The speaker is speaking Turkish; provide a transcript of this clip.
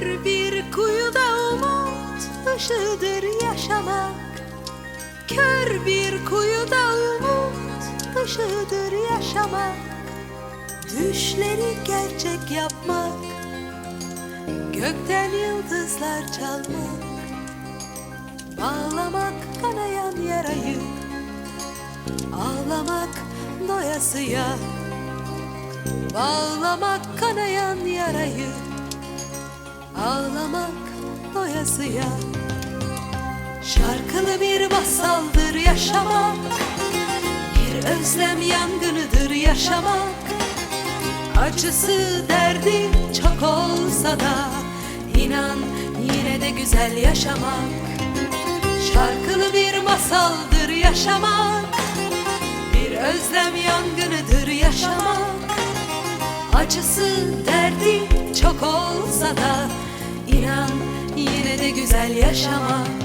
Kör bir kuyuda umut ışığıdır yaşamak. Kör bir kuyuda umut ışığıdır yaşamak. Düşleri gerçek yapmak. Gökten yıldızlar çalmak. Bağlamak kanayan yarayı. Ağlamak doyasıya. Bağlamak kanayan yarayı. Ağlamak doyasıya Şarkılı bir masaldır yaşamak. Bir özlem yangınıdır yaşamak. Acısı derdi çok olsa da inan yine de güzel yaşamak. Şarkılı bir masaldır yaşamak. Bir özlem yangınıdır yaşamak. Acısı derdi çok olsa da de güzel yaşamak